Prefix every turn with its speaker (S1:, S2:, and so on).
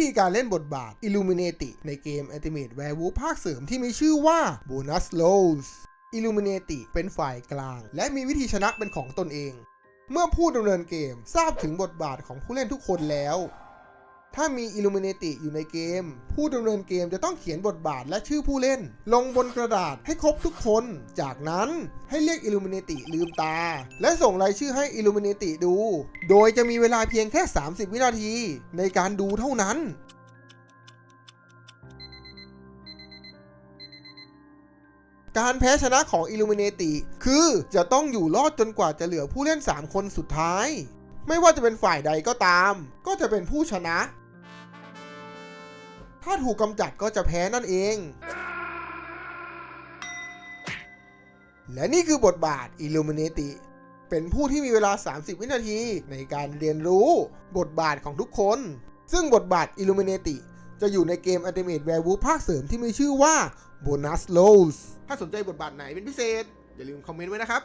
S1: ธีการเล่นบทบาท Illuminati ในเกม Ultimate Werewolf ภาคเสริมที่มีชื่อว่า Bonus Rolls Illuminati เป็นฝ่ายกลาง และมีวิธีชนะเป็นของตนเอง เมื่อผู้ดำเนินเกมทราบถึงบทบาทของผู้เล่นทุกคนแล้ว ถ้ามี Illuminati อยู่ในเกม ผู้ดำเนินเกมจะต้องเขียนบทบาทและชื่อผู้เล่น ลงบนกระดาษให้ครบทุกคน จากนั้นให้เรียก Illuminati ลืมตา และส่งรายชื่อให้ Illuminati ดู โดยจะมีเวลาเพียงแค่ 30 วินาที ในการดูเท่านั้นการแพ้ชนะของ Illuminati คือจะต้องอยู่รอดจนกว่าจะเหลือผู้เล่น 3 คนสุดท้าย ไม่ว่าจะเป็นฝ่ายใดก็ตาม ก็จะเป็นผู้ชนะ ถ้าถูกกำจัดก็จะแพ้นั่นเอง และนี่คือบทบาท Illuminati เป็นผู้ที่มีเวลา 30 วินาทีในการเรียนรู้บทบาทของทุกคน ซึ่งบทบาท Illuminati จะอยู่ในเกม Ultimate Werewolf ภาคเสริมที่มีชื่อว่า Bonus Rolls ถ้าสนใจบทบาทไหนเป็นพิเศษ อย่าลืมคอมเมนต์ไว้นะครับ